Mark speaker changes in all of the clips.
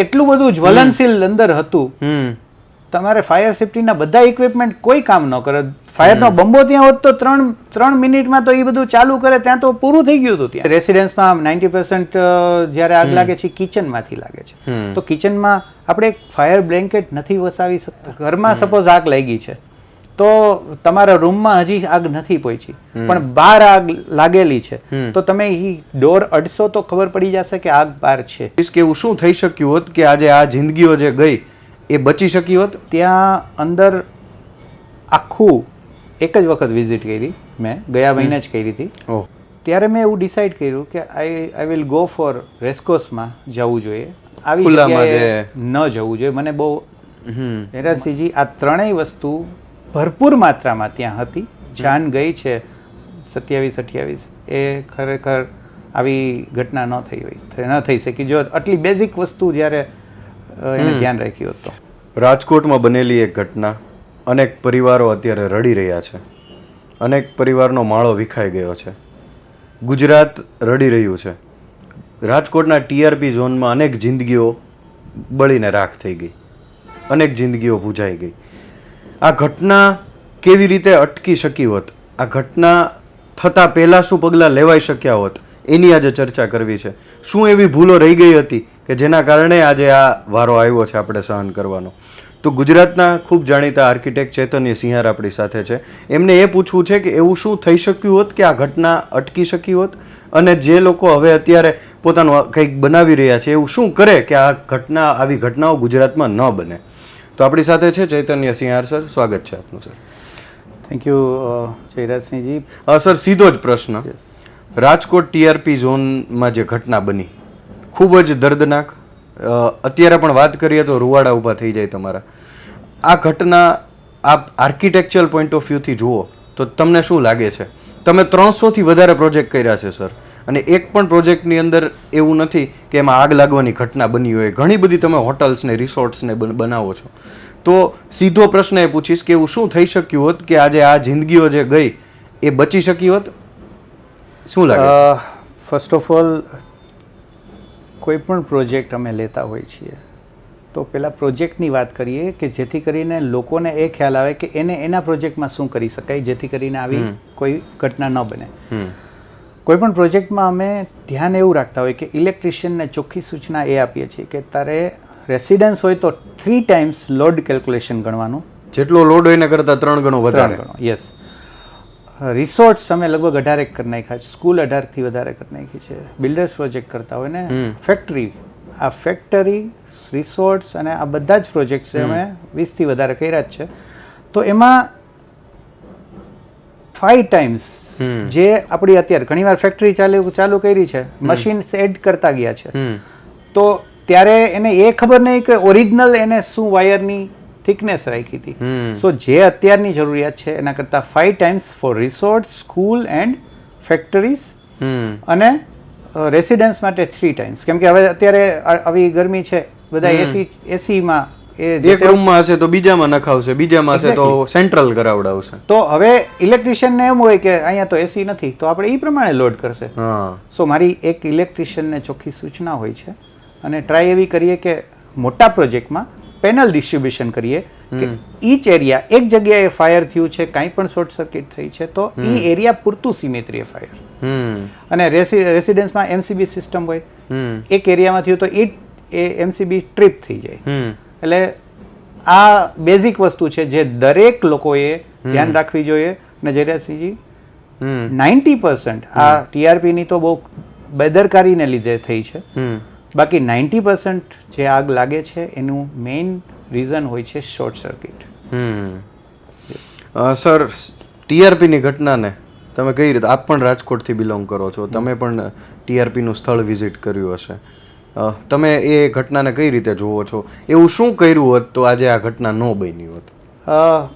Speaker 1: એટલું બધું જ્વલનશીલ અંદર હતું. તમારે ફાયર સેફટીના બધા ઇક્વિપમેન્ટ કોઈ કામ ન કરે. ફાયરનો બંબો ત્યાં હોત તો ત્રણ ત્રણ મિનિટમાં તો એ બધું ચાલુ કરે ત્યાં તો પૂરું થઈ ગયું હતું ત્યાં. રેસિડેન્સમાં નાઇન્ટી પર્સન્ટ જ્યારે આગ લાગે છે કિચનમાંથી લાગે છે. તો કિચનમાં આપણે ફાયર બ્લેન્કેટ નથી વસાવી શકતા. ઘરમાં સપોઝ આગ લાગી છે. તો તમારા રૂમમાં હજી આગ નથી પહોંચી પણ બહાર આગ લાગેલી છે. તો તમે એ ડોર અડશો તો ખબર પડી જશે કે આગ બહાર છે.
Speaker 2: કે એવું શું થઈ શક્યું હોત કે આજે આ જિંદગીઓ જે ગઈ એ બચી શકી હોત?
Speaker 1: ત્યાં અંદર આખું એક જ વખત વિઝિટ કરી મેં. ગયા મહિને જ કરી હતી. ત્યારે મેં એવું ડિસાઈડ કર્યું કે I I will go for રેસ્કોસમાં જવું જોઈએ. આવી જગ્યાએ ન જવું જોઈએ. મને બહુ હેરાસિંહજી આ ત્રણેય વસ્તુ ભરપૂર માત્રામાં ત્યાં હતી. જાન ગઈ છે. સત્યાવીસ અઠ્યાવીસ એ ખરેખર આવી ઘટના ન થઈ હોય ન થઈ શકી. જો આટલી બેઝિક વસ્તુ જ્યારે એને ધ્યાન રાખ્યું હતું
Speaker 2: રાજકોટમાં બનેલી એક ઘટના. અનેક પરિવારો અત્યારે રડી રહ્યા છે. અનેક પરિવારનો માળો વિખાઈ ગયો છે. ગુજરાત રડી રહ્યું છે. રાજકોટના ટીઆરપી ઝોનમાં અનેક જિંદગીઓ બળીને રાખ થઈ ગઈ. અનેક જિંદગીઓ ભૂજાઈ ગઈ. આ ઘટના કેવી રીતે અટકી શકી હોત? આ ઘટના થતાં પહેલાં શું પગલાં લેવાઈ શક્યા હોત? એની આજે ચર્ચા કરવી છે. શું એવી ભૂલો રહી ગઈ હતી કે જેના કારણે આજે આ વારો આવ્યો છે આપણે સહન કરવાનો? તો ગુજરાતના ખૂબ જાણીતા આર્કિટેક્ટ ચેતન્ય સિંહાર આપણી સાથે છે. એમને એ પૂછવું છે કે એવું શું થઈ શક્યું હોત કે આ ઘટના અટકી શકી હોત? અને જે લોકો હવે અત્યારે પોતાનું કંઈક બનાવી રહ્યા છે, એવું શું કરે કે આ ઘટના, આવી ઘટનાઓ ગુજરાતમાં ન બને? તો આપણી સાથે છે ચૈતન્ય સિંહાર સર. સ્વાગત છે આપનું sir.
Speaker 1: Thank you Jayrajsinhji.
Speaker 2: Sir સીધો જ પ્રશ્ન. રાજકોટ ટીઆરપી ઝોનમાં જે ઘટના બની ખૂબ જ દર્દનાક. અત્યારે પણ વાત કરીએ તો રૂવાડા ઊભા થઈ જાય તમારા. આ ઘટના આપ આર્કિટેક્ચરલ પોઈન્ટ ઓફ વ્યૂથી જુઓ તો તમને શું લાગે છે? તમે ત્રણસોથી વધારે પ્રોજેક્ટ કર્યા છે સર. અને એક પણ પ્રોજેક્ટની અંદર એવું નથી કે એમાં આગ લાગવાની ઘટના બની હોય. ઘણી બધી તમે હોટલ્સને રિસોર્ટ્સને રિસોર્ટ્સ બનાવો છો. તો સીધો પ્રશ્ન એ પૂછીશ કે એવું શું થઈ શક્યું હોત કે આજે આ જિંદગીઓ જે ગઈ એ બચી શકી હોત? શું લાગે?
Speaker 1: ફર્સ્ટ ઓફ ઓલ કોઈ પણ પ્રોજેક્ટ અમે લેતા હોઈએ છીએ તો પહેલાં પ્રોજેક્ટની વાત કરીએ કે જેથી કરીને લોકોને એ ખ્યાલ આવે કે એને એના પ્રોજેક્ટમાં શું કરી શકાય જેથી કરીને આવી કોઈ ઘટના ન બને.
Speaker 2: હમ
Speaker 1: કોઈ પણ પ્રોજેક્ટમાં અમે ધ્યાન એવું રાખતા હોય કે ઇલેક્ટ્રિશિયનને ચોખ્ખી સૂચના એ આપીએ છીએ કે તારે રેસિડન્સ હોય તો થ્રી ટાઈમ્સ લોડ કેલ્ક્યુલેશન ગણવાનું.
Speaker 2: જેટલો લોડ હોય એના કરતાં ત્રણ ગણો વધારે.
Speaker 1: યસ રિસોર્ટ્સ અમે લગભગ અઢારેક કરી નાખ્યા છે. સ્કૂલ અઢારથી વધારે કરી નાખી છે. બિલ્ડર્સ પ્રોજેક્ટ કરતા હોય ને ફેક્ટરી આ ફેક્ટરી રિસોર્ટ્સ અને આ બધા જ પ્રોજેક્ટ્સ અમે વીસથી વધારે કર્યા જ છે. તો એમાં ફાઈવ ટાઈમ્સ. જે આપણી અત્યારે ઘણીવાર ફેક્ટરી ચાલુ ચાલુ કરી છે મશીન એડ કરતા ગયા છે. તો ત્યારે એને એ ખબર નહીં કે ઓરિજિનલ એને શું વાયરની થિકનેસ રાખી હતી. સો જે અત્યારની જરૂરિયાત છે એના કરતાં five times for resort school and factories અને રેસિડન્સ માટે થ્રી ટાઈમ્સ કેમ કે હવે અત્યારે આવી ગરમી છે બધા એસી એસીમાં એ
Speaker 2: એક રૂમમાં હશે તો બીજામાં નખાવશે બીજામાં હશે તો સેન્ટ્રલ કરાવડાવશે.
Speaker 1: તો હવે ઇલેક્ટ્રિશિયનને એમ હોય કે અહીંયા તો એસી નથી તો આપણે એ પ્રમાણે લોડ કરશે. સો મારી એક ઇલેક્ટ્રિશિયનને ચોખ્ખી સૂચના હોય છે અને ટ્રાય એવી કરીએ કે મોટા પ્રોજેક્ટમાં પેનલ ડિસ્ટ્રીબ્યુશન કરીએ કે ઈચ એરિયા એક જગ્યાએ ફાયર થયું છે કાંઈ પણ શોર્ટ સર્કિટ થઈ છે તો એ એરિયા પૂરતું સીમિત રહે ફાયર અને રેસિડેન્સમાં એમસીબી સિસ્ટમ હોય એક એરિયામાં થયું તો એ એમસીબી ટ્રીપ થઈ જાય. એટલે આ બેઝિક વસ્તુ છે જે દરેક લોકોએ ધ્યાન રાખવી જોઈએ. અને જયરાજસિંહજી નાઇન્ટી પર્સન્ટ આ ટીઆરપીની તો બહુ બેદરકારીને લીધે થઈ છે. બાકી નાઇન્ટી પર્સન્ટ જે આગ લાગે છે એનું મેઇન રીઝન હોય છે શોર્ટ સર્કિટ
Speaker 2: સર ટીઆરપીની ઘટનાને તમે કઈ રીતે આપ પણ રાજકોટથી બિલોંગ કરો છો. તમે પણ ટીઆરપીનું સ્થળ વિઝિટ કર્યું હશે. તમે એ ઘટનાને કઈ રીતે જુઓ છો? એવું શું કર્યું હોત તો આજે આ ઘટના ન બની હોત?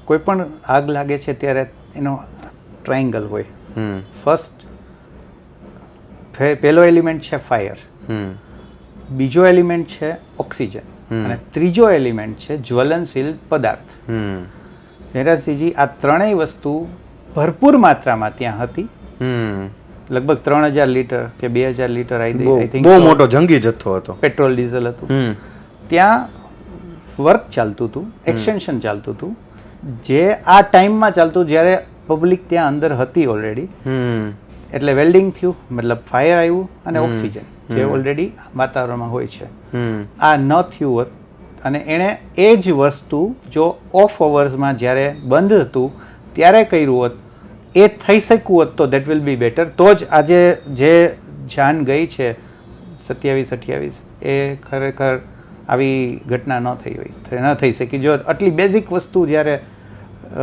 Speaker 1: કોઈ પણ આગ લાગે છે ત્યારે એનો ટ્રાયંગલ હોય.
Speaker 2: હમ.
Speaker 1: ફર્સ્ટ પહેલો એલિમેન્ટ છે ફાયર.
Speaker 2: હમ.
Speaker 1: બીજો એલિમેન્ટ છે ઓક્સિજન. અને ત્રીજો એલિમેન્ટ છે જ્વલનશીલ પદાર્થ.
Speaker 2: હમ.
Speaker 1: જયરાજસિંહજી આ ત્રણેય વસ્તુ ભરપૂર માત્રામાં ત્યાં હતી.
Speaker 2: હમ.
Speaker 1: લગભગ ત્રણ હજાર લીટર કે બે હજાર લીટર આઈ થિંક
Speaker 2: બહુ મોટો જંગી જથ્થો હતો.
Speaker 1: પેટ્રોલ ડીઝલ હતું. ત્યાં વર્ક ચાલતું હતું એક્સટેન્શન ચાલતું હતું. જે આ ટાઈમમાં ચાલતું જ્યારે પબ્લિક ત્યાં અંદર હતી ઓલરેડી એટલે વેલ્ડિંગ થયું મતલબ ફાયર આવ્યું અને ઓક્સિજન જે ઓલરેડી વાતાવરણમાં હોય છે. આ ન થયું હોત અને એણે એ જ વસ્તુ જો ઓફ અવર્સમાં જ્યારે બંધ હતું ત્યારે કર્યું હોત એ થઈ શક્યું હોત તો દેટ વિલ બી બેટર તો જ આજે જે જાન ગઈ છે સત્યાવીસ અઠ્યાવીસ એ ખરેખર આવી ઘટના ન થઈ હોય ન થઈ શકી. જો આટલી બેઝિક વસ્તુ જ્યારે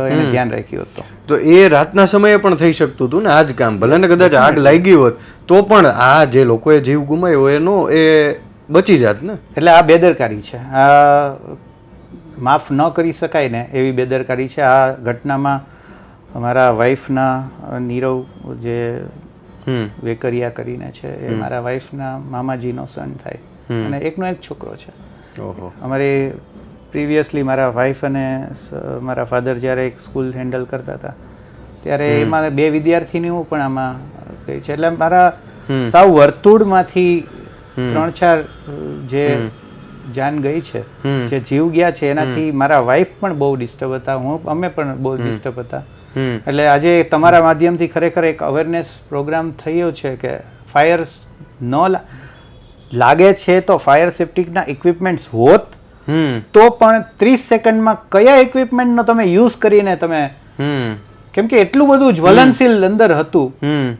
Speaker 1: એને ધ્યાન રાખ્યું હોત તો.
Speaker 2: તો એ રાતના સમયે પણ થઈ શકતું હતું ને આ જ કામ. ભલે ને કદાચ આગ લાગી હોત તો પણ આ જે લોકોએ જીવ ગુમાવ્યો એનો એ બચી જાત ને.
Speaker 1: એટલે આ બેદરકારી છે. આ માફ ન કરી શકાય ને એવી બેદરકારી છે. આ ઘટનામાં મારા વાઈફના નીરવ જે વેકરિયા કરીને છે એ મારા વાઈફના મામાજીનો સન થાય. અને એકનો એક છોકરો છે. અમારે પ્રિવિયસલી મારા વાઈફ અને મારા ફાધર જ્યારે એક સ્કૂલ હેન્ડલ કરતા હતા ત્યારે એમાં બે વિદ્યાર્થીનીઓ પણ આમાં ગઈ છે. એટલે મારા સાવ વર્તુળમાંથી ત્રણ ચાર જે જાન ગઈ છે જે જીવ ગયા છે એનાથી મારા વાઈફ પણ બહુ ડિસ્ટર્બ હતા હું અમે પણ બહુ ડિસ્ટર્બ હતા. એટલે આજે તમારા માધ્યમથી ખરેખર એક અવેરનેસ પ્રોગ્રામ થયો છે કે ફાયર ન લાગે છે તો ફાયર સેફ્ટીના ઇક્વિપમેન્ટ્સ હોત તો પણ ત્રીસ સેકન્ડમાં કયા ઇક્વિપમેન્ટનો તમે યુઝ કરીને તમે કેમ કે એટલું બધું જ્વલનશીલ અંદર હતું.
Speaker 2: હમ.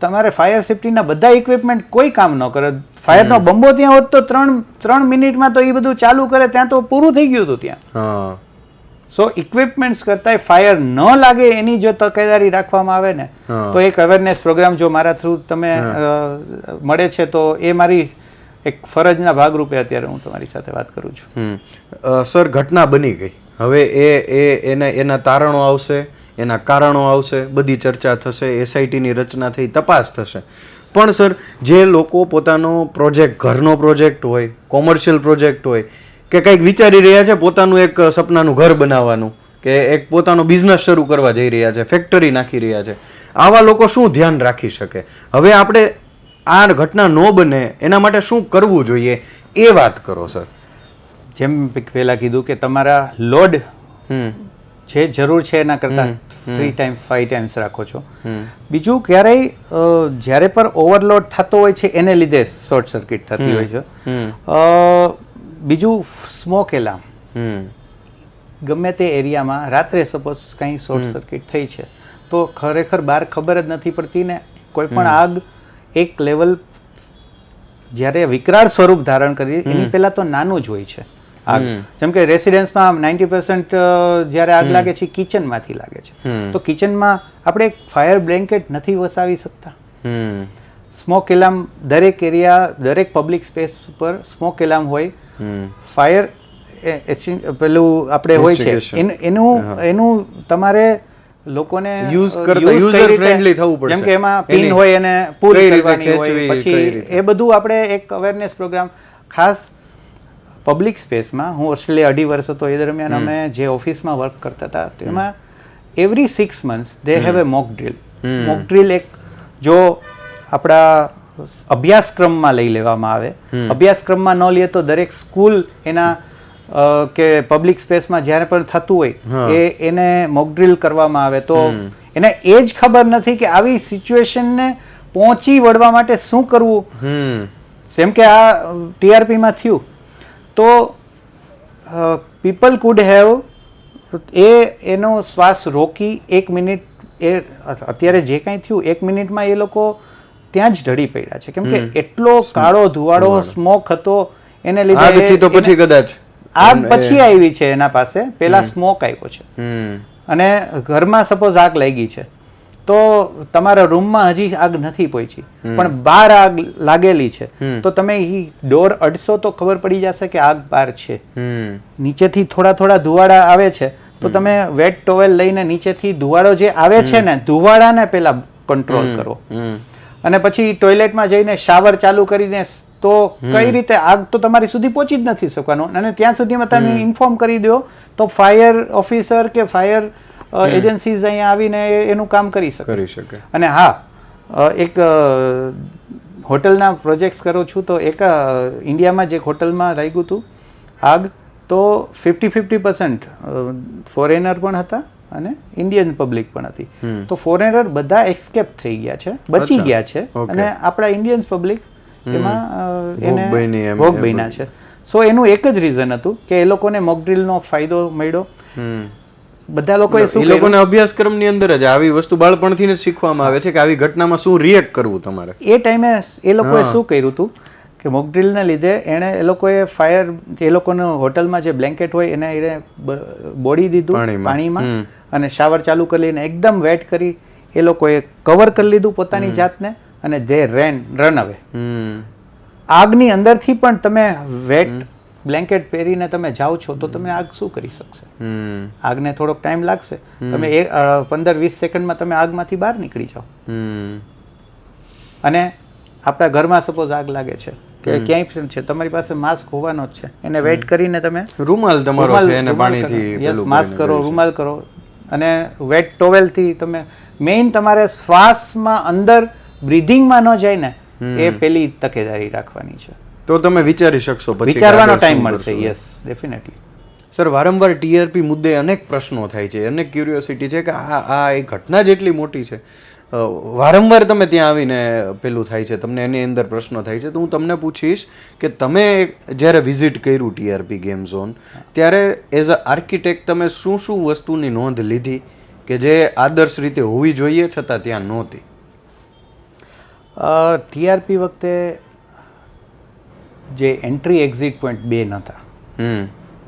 Speaker 1: તમારે ફાયર સેફ્ટીના બધા ઇક્વિપમેન્ટ કોઈ કામ ન કરે. ફાયરનો બંબો ત્યાં હોત તો ત્રણ ત્રણ મિનિટમાં તો એ બધું ચાલુ કરે ત્યાં તો પૂરું થઈ ગયું હતું ત્યાં. સો ઇક્વિપમેન્ટ્સ કરતા ફાયર ન લાગે એની જો તકેદારી રાખવામાં આવે ને તો એક અવેરનેસ પ્રોગ્રામ જો મારા થ્રુ તમે મળે છે તો એ મારી એક ફરજના ભાગરૂપે અત્યારે હું તમારી સાથે વાત કરું છું.
Speaker 2: સર ઘટના બની ગઈ. હવે એ એ એને એના તારણો આવશે એના કારણો આવશે બધી ચર્ચા થશે એસઆઈટીની રચના થઈ તપાસ થશે. પણ સર જે લોકો પોતાનો પ્રોજેક્ટ ઘરનો પ્રોજેક્ટ હોય કોમર્શિયલ પ્રોજેક્ટ હોય કે કંઈક વિચારી રહ્યા છે પોતાનું એક સપનાનું ઘર બનાવવાનું કે એક પોતાનો બિઝનેસ શરૂ કરવા જઈ રહ્યા છે ફેક્ટરી નાખી રહ્યા છે. આવા લોકો શું ધ્યાન રાખી શકે? હવે આપણે આ ઘટના ન બને એના માટે શું કરવું જોઈએ? એ વાત કરો સર.
Speaker 1: જેમ પહેલાં કીધું કે તમારા લોડ જે જરૂર છે એના કરતાં થ્રી ટાઈમ ફાઈવ ટાઈમ્સ રાખો છો. બીજું ક્યારેય જ્યારે પણ ઓવરલોડ થતો હોય છે એને લીધે શોર્ટ સર્કિટ થતી હોય છે. બીજું સ્મોક એલાર્મ ગમે તે એરિયામાં રાત્રે સપોઝ કંઈ શોર્ટ સર્કિટ થઈ છે તો ખરેખર બહાર ખબર જ નથી પડતી ને કોઈ પણ આગ એક લેવલ જ્યારે વિકરાળ સ્વરૂપ ધારણ કરી એની પહેલાં તો નાનું જ હોય છે આગ. જેમ કે રેસિડેન્સમાં નાઇન્ટી પર્સન્ટ જ્યારે આગ લાગે છે કિચનમાંથી લાગે છે. તો કિચનમાં આપણે ફાયર બ્લેન્કેટ નથી વસાવી શકતા. સ્મોક એલાર્મ દરેક એરિયા દરેક પબ્લિક સ્પેસ ઉપર સ્મોક એલાર્મ હોય. ફાયર પેલું આપણે હોય છે. એનું એનું તમારે લોકોને યુઝ
Speaker 2: કરતા
Speaker 1: યુઝર
Speaker 2: friendly થવું પડશે.
Speaker 1: જેમ કે એમાં પિન હોય
Speaker 2: અને પૂરી
Speaker 1: કરવાની હોય પછી એ બધું આપણે એક અવેરનેસ પ્રોગ્રામ ખાસ પબ્લિક સ્પેસમાં હું ઓસ્ટ્રેલિયા અઢી વર્ષ હતો એ દરમિયાન અમે જે ઓફિસમાં વર્ક કરતા હતા તેમાં every six months they have a mock drill mock drill એક જો આપણા અભ્યાસક્રમમાં લઈ લેવામાં આવે. અભ્યાસક્રમમાં ન લઈએ તો દરેક સ્કૂલ એના કે પબ્લિક સ્પેસમાં જ્યારે પણ થતું હોય એ એને મોક ડ્રીલ કરવામાં આવે. તો એને એ જ ખબર નથી કે આવી સિચ્યુએશનને પહોંચી વળવા માટે શું કરવું. જેમ કે આ ટીઆરપીમાં થયું. તો પીપલ કુડ હેવ એ એનો શ્વાસ રોકી એક મિનિટ એ અત્યારે જે કાંઈ થયું એક મિનિટમાં એ લોકો ત્યાં જ ઢળી પડ્યા છે. કેમ કે એટલો કાળો ધુવાડો સ્મોક હતો એને લીધે
Speaker 2: તો પછી કદાચ.
Speaker 1: આગ પછી આવી છે એના પાસે. પેલા સ્મોક આવ્યો છે. અને ઘરમાં સપોઝ આગ લાગી છે. તો તમારા રૂમમાં હજી આગ નથી પહોંચી પણ બહાર આગ લાગેલી છે. તો તમે ઈ ડોર અડશો તો ખબર પડી જશે કે આગ બહાર છે. નીચેથી થોડા થોડા ધુવાડા આવે છે. તો તમે વેટ ટોવેલ લઈને નીચેથી ધુવાડો જે આવે છે ને ધુવાડાને પેલા કંટ્રોલ કરો. અને પછી ટોયલેટમાં જઈને શાવર ચાલુ કરીને તો કઈ રીતે આગ તો તમારી સુધી પહોંચી જ નથી શકવાનું. અને ત્યાં સુધીમાં તમે ઇન્ફોર્મ કરી દો તો ફાયર ઓફિસર કે ફાયર એજન્સીઝ અહીંયા આવીને એનું કામ કરી શકે.
Speaker 2: કરી શકે.
Speaker 1: અને હા એક હોટલના પ્રોજેક્ટ્સ કરું છું તો એક ઇન્ડિયામાં જે એક હોટલમાં લાગ્યું હતું આગ તો ફિફ્ટી ફિફ્ટી પર્સન્ટ ફોરેનર પણ હતા. અને ઇન્ડિયન પબ્લિક પણ હતી. તો ફોરેનર બધા એસ્કેપ થઈ ગયા છે બચી ગયા છે અને આપણા ઇન્ડિયન પબ્લિક એમાં એને ભોગ બન્યા છે. સો એનું એક જ રીઝન હતું કે એ લોકોને મોકડ્રીલનો ફાયદો મળ્યો. બધા લોકો
Speaker 2: એ લોકોને અભ્યાસક્રમની અંદર જ આવી વસ્તુ બાળપણથી જ શીખવામાં આવે છે કે આવી ઘટનામાં શું રિએક્ટ કરવું તમારે?
Speaker 1: એ ટાઈમે એ લોકોએ શું કર્યું હતું? કે મોકડ્રીલને લીધે એણે એ લોકોએ ફાયર એ લોકોનો હોટલમાં જે બ્લેન્કેટ હોય એને એને બોડી દીધું
Speaker 2: પાણીમાં.
Speaker 1: અને શાવર ચાલુ કરી લઈને એકદમ વેટ કરી એ લોકોએ કવર કરી લીધું પોતાની જાતને અને ધે રેન રન અવે આગની અંદરથી પણ તમે વેટ બ્લેન્કેટ પહેરીને તમે જાઓ છો તો તમે આગ શું કરી શકશે? આગને થોડોક ટાઈમ લાગશે. તમે એ પંદર વીસ સેકન્ડમાં તમે આગમાંથી બહાર નીકળી જાઓ. અને આપણા ઘરમાં સપોઝ આગ લાગે છે. કે ક્યાંય છે? તમારી પાસે માસ્ક હોવાનો જ છે. એને વેઇટ કરીને તમે
Speaker 2: રૂમાલ તમારો છે એને પાણીથી.
Speaker 1: માસ્ક કરો રૂમાલ કરો. અને વેટ ટોવેલથી તમે મેઇન તમારે શ્વાસમાં અંદર બ્રીધિંગમાં ન જાય ને એ પેલી તકેદારી રાખવાની છે.
Speaker 2: તો તમે વિચારી શકશો
Speaker 1: વિચારવાનો ટાઈમ મળશે. યસ ડેફિનેટલી
Speaker 2: સર વારંવાર ટીઆરપી મુદ્દે અનેક પ્રશ્નો થાય છે. અનેક ક્યુરિયોસિટી છે કે આ આ એ ઘટના જેટલી મોટી છે. વારંવાર તમે ત્યાં આવીને પેલું થાય છે તમને એની અંદર પ્રશ્નો થાય છે. તો હું તમને પૂછીશ કે તમે જ્યારે વિઝિટ કર્યું ટીઆરપી ગેમ ઝોન ત્યારે એઝ અ આર્કિટેક્ટ તમે શું શું વસ્તુની નોંધ લીધી કે જે આદર્શ રીતે હોવી જોઈએ છતાં ત્યાં નહોતી?
Speaker 1: ટીઆરપી વખતે જે એન્ટ્રી એક્ઝિટ પોઈન્ટ બે નહોતા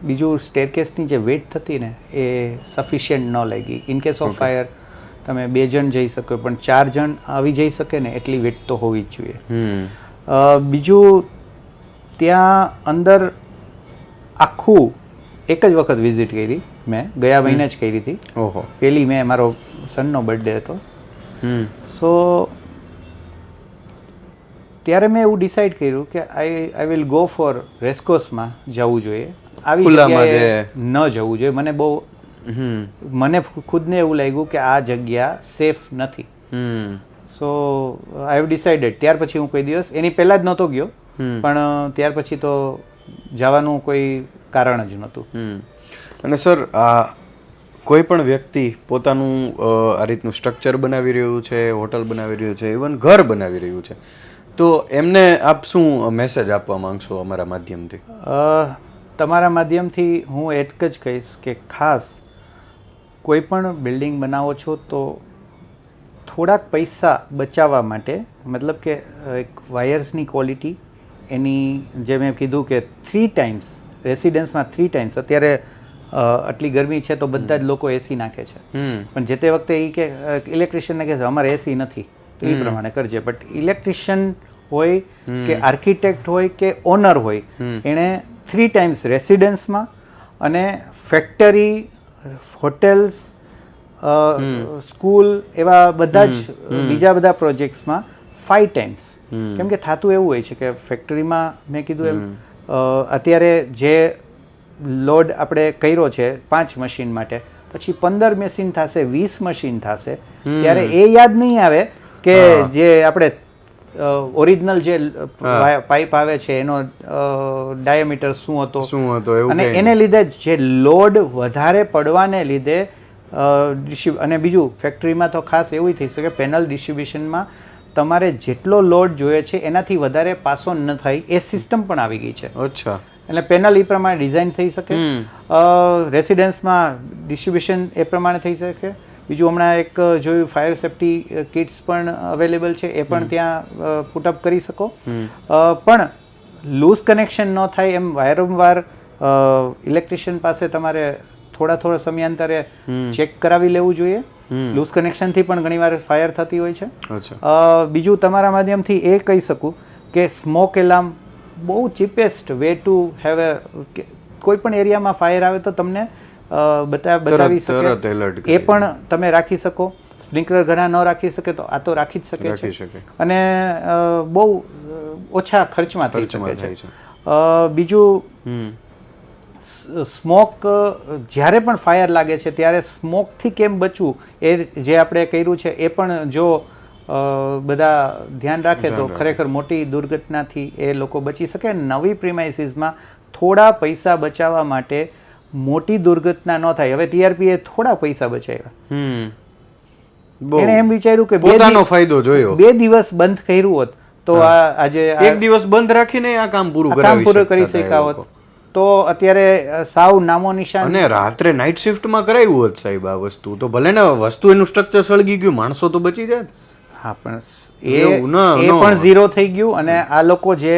Speaker 1: બીજું સ્ટેરકેસની જે વેટ થતી ને એ સફિશિયન્ટ ન લાગી. ઇન કેસ ઓફ ફાયર તમે બે જણ જઈ શકો પણ ચાર જણ આવી જઈ શકે ને એટલી વેટ તો હોવી જ જોઈએ. બીજું ત્યાં અંદર આખું એક જ વખત વિઝિટ કરી મેં ગયા મહિને જ કરી હતી.
Speaker 2: ઓહો.
Speaker 1: પેલી મેં મારો સનનો બર્થડે હતો. સો ત્યારે મેં એવું ડિસાઈડ કર્યું કે I I will go for રેસ્કોસમાં જવું જોઈએ. આવી જગ્યાએ ન જવું જોઈએ. મને બહુ મને ખુદને એવું લાગ્યું કે આ જગ્યા સેફ નથી. સો આઈ હેવ ડિસાઇડેડ ત્યાર પછી હું કોઈ દિવસ એની પહેલાં જ નહોતો ગયો પણ ત્યાર પછી તો જવાનું કોઈ કારણ જ નહોતું.
Speaker 2: હમ. અને સર કોઈ પણ વ્યક્તિ પોતાનું આ રીતનું સ્ટ્રક્ચર બનાવી રહ્યું છે હોટલ બનાવી રહ્યું છે ઇવન ઘર બનાવી રહ્યું છે તો એમને આપ શું મેસેજ આપવા માંગશો અમારા માધ્યમથી?
Speaker 1: તમારા માધ્યમથી હું એક જ કહીશ કે ખાસ કોઈ પણ બિલ્ડિંગ બનાવો છો તો થોડાક પૈસા બચાવવા માટે મતલબ કે એક વાયર્સની ક્વોલિટી એની જે મેં કીધું કે થ્રી ટાઈમ્સ રેસિડન્સમાં થ્રી ટાઈમ્સ અત્યારે આટલી ગરમી છે તો બધા જ લોકો એસી નાખે છે. પણ જે તે વખતે એ કે ઇલેક્ટ્રિશિયનને કહે છે અમારે એસી નથી. તો એ પ્રમાણે કરજે. બટ ઇલેક્ટ્રિશિયન હોય કે આર્કિટેક્ટ હોય કે ઓનર હોય એણે થ્રી ટાઈમ્સ રેસિડન્સમાં અને ફેક્ટરી હોટેલ્સ સ્કૂલ એવા બધા જ બીજા બધા પ્રોજેક્ટ્સમાં ફાઈવ ટાઈમ્સ કેમ કે થતું એવું હોય છે કે ફેક્ટરીમાં મેં કીધું એમ અત્યારે જે લોડ આપણે કર્યો છે પાંચ મશીન માટે પછી પંદર મશીન થશે વીસ મશીન થશે ત્યારે એ યાદ નહીં આવે કે જે આપણે ઓરિજિનલ જે પાઇપ આવે છે એનો ડાયામીટર શું હતો?
Speaker 2: શું હતો
Speaker 1: અને એને લીધે જે લોડ વધારે પડવાને લીધે અને બીજું ફેક્ટરીમાં તો ખાસ એવું થઈ શકે પેનલ ડિસ્ટ્રીબ્યુશનમાં તમારે જેટલો લોડ જોઈએ છે એનાથી વધારે પાસો ન થાય એ સિસ્ટમ પણ આવી ગઈ છે.
Speaker 2: અચ્છા.
Speaker 1: એટલે પેનલ એ પ્રમાણે ડિઝાઇન થઈ શકે. રેસિડેન્સમાં ડિસ્ટ્રિબ્યુશન ડિસ્ટ્રીબ્યુશન એ પ્રમાણે થઈ શકે. બીજું હમણાં એક જોયું ફાયર સેફ્ટી કિટ્સ પણ અવેલેબલ છે એ પણ ત્યાં પુટઅપ કરી શકો. પણ લૂઝ કનેક્શન ન થાય એમ વારંવાર ઇલેક્ટ્રિશિયન પાસે તમારે થોડા થોડા સમયાંતરે ચેક કરાવી લેવું જોઈએ. લૂઝ કનેક્શનથી પણ ઘણીવાર ફાયર થતી હોય છે. અ, બીજું તમારા માધ્યમથી એ કહી શકું કે સ્મોક એલાર્મ બહુ cheapest way to have a કોઈ પણ એરિયામાં ફાયર આવે તો તમને બતાવી
Speaker 2: તરત
Speaker 1: શકે. એ પણ તમે રાખી શકો. સ્પ્રિંકલર ઘણા ન રાખી શકે તો આ તો રાખી જ શકે છે. અને બહુ ઓછા ખર્ચમાં થઈ શકે છે. બીજું
Speaker 2: હમ.
Speaker 1: સ્મોક જ્યારે પણ ફાયર લાગે છે ત્યારે સ્મોકથી કેમ બચવું? એ જે આપણે કર્યું છે એ પણ જો બધા ધ્યાન રાખે તો ખરેખર મોટી દુર્ઘટનાથી એ લોકો બચી શકે. નવી પ્રિમાઇસીસમાં થોડા પૈસા બચાવવા માટે મોટી દુર્ઘટના ન થાય. હવે ટીઆરપી એ થોડા પૈસા બચાવ્યા. એણે એમ વિચાર્યું કે
Speaker 2: પોતાનો ફાયદો જોયો.
Speaker 1: બે દિવસ બંધ કર્યું હોત તો આ આજે
Speaker 2: એક દિવસ બંધ રાખીને આ કામ પૂરું
Speaker 1: કામ પૂરું કરી શક્યા હોત તો અત્યારે સાવ નામો નિશાન
Speaker 2: અને રાત્રે નાઇટ શિફ્ટમાં કરાવ્યું હોત સાહેબ આ વસ્તુ તો ભલે ને વસ્તુ એનું સ્ટ્રક્ચર સળગી ગયું માણસો તો બચી જાય
Speaker 1: હા પણ એ એ પણ ઝીરો થઈ ગયું અને આ લોકો જે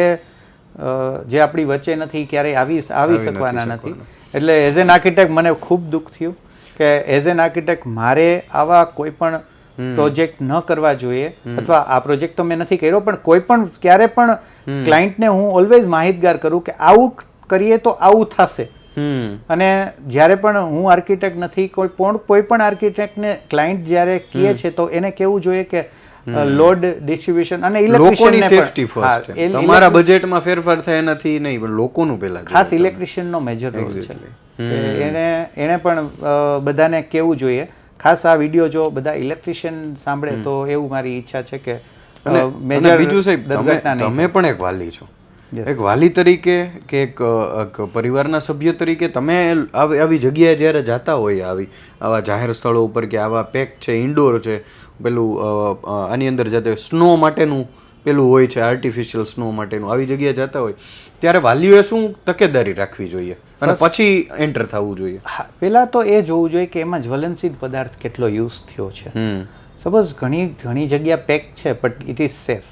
Speaker 1: જે આપણી વચ્ચે નથી ક્યારેય આવી આવી શકવાના. નથી. એટલે એઝ એન આર્કિટેક્ટ મને ખૂબ દુઃખ થયું કે એઝ એન આર્કિટેક્ટ મારે આવા કોઈ પણ પ્રોજેક્ટ ન કરવા જોઈએ અથવા આ પ્રોજેક્ટ તો મેં નથી કર્યો પણ કોઈ પણ ક્યારે પણ ક્લાયન્ટને હું ઓલવેઝ માહિતગાર કરું કે આવું કરીએ તો આવું થશે. અને જ્યારે પણ હું આર્કિટેક્ટ નથી કોઈ પણ કોઈ પણ આર્કિટેક્ટને ક્લાયન્ટ જ્યારે કહે છે તો એને કેવું જોઈએ કે લોડ ડિસ્ટ્રીબ્યુશન અને
Speaker 2: લોકોની
Speaker 1: electrician ને પણ-
Speaker 2: સેફટી ફર્સ્ટ તમારા બજેટમાં ફેરફાર થાય નથી નહીં પણ લોકોનું પહેલા
Speaker 1: ખાસ ઇલેક્ટ્રિશિયનનો મેજર રોલ છે. એને એને પણ બધાને કેવું જોઈએ. ખાસ આ વીડિયો જો બધા ઇલેક્ટ્રિશિયન સાંભળે તો એવું મારી ઈચ્છા છે કે major
Speaker 2: બીજું સાહેબ તમે પણ એક વાલી છો. એક વાલી તરીકે કે એક પરિવારના સભ્ય તરીકે તમે આવી આવી જગ્યાએ જ્યારે જાતા હોય આવી આવા જાહેર સ્થળો ઉપર કે આવા પેક છે ઇન્ડોર છે પેલું આની અંદર જાતે સ્નો માટેનું પેલું હોય છે આર્ટિફિશિયલ સ્નો માટેનું. આવી જગ્યાએ જતા હોય. ત્યારે વાલીઓએ શું તકેદારી રાખવી જોઈએ? અને પછી એન્ટર થવું જોઈએ.
Speaker 1: હા પહેલાં તો એ જોવું જોઈએ કે એમાં જ્વલનશીલ પદાર્થ કેટલો યુઝ થયો છે. સપોઝ ઘણી ઘણી જગ્યા પેક છે બટ ઇટ ઇઝ સેફ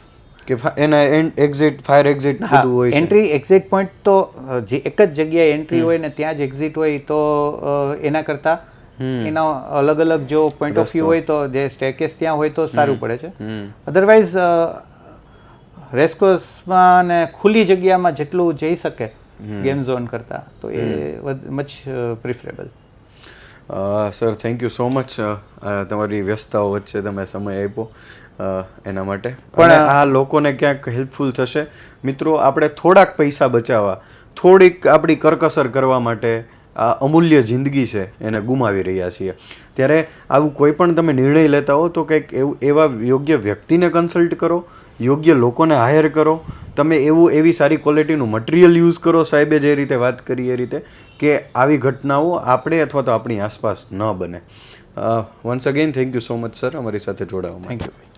Speaker 2: કે એના એના એક્ઝિટ ફાયર એક્ઝિટ બધું હોય
Speaker 1: એન્ટ્રી એક્ઝિટ પોઈન્ટ તો જે એક જ જગ્યાએ એન્ટ્રી હોય ને ત્યાં જ એક્ઝિટ હોય તો એના કરતાં એના અલગ અલગ જો પોઈન્ટ ઓફ વ્યૂ હોય તો જે સ્ટેકેસ ત્યાં હોય તો સારું પડે છે. અધરવાઇઝ રેસકોર્સમાં ને ખુલ્લી જગ્યામાં જેટલું જઈ શકે ગેમ ઝોન કરતાં તો એ much preferable
Speaker 2: sir thank you so much તમારી વ્યસ્તતાઓ વચ્ચે તમે સમય આપ્યો એના માટે. પણ આ લોકોને ક્યાંક હેલ્પફુલ થશે. મિત્રો આપણે થોડાક પૈસા બચાવવા થોડીક આપણી કરકસર કરવા માટે આ અમૂલ્ય જિંદગી છે એને ગુમાવી રહ્યા છીએ. ત્યારે આવું કોઈ પણ તમે નિર્ણય લેતા હો તો કંઈક એવું, એવા યોગ્ય વ્યક્તિને કન્સલ્ટ કરો, યોગ્ય લોકોને હાયર કરો. તમે એવું, એવી સારી ક્વોલિટીનું મટીરિયલ યુઝ કરો સાહેબે જે રીતે વાત કરી એ રીતે કે આવી ઘટનાઓ આપણે અથવા તો આપણી આસપાસ ન બને. Once again thank you so much sir અમારી સાથે જોડાવા
Speaker 1: થેન્ક યુ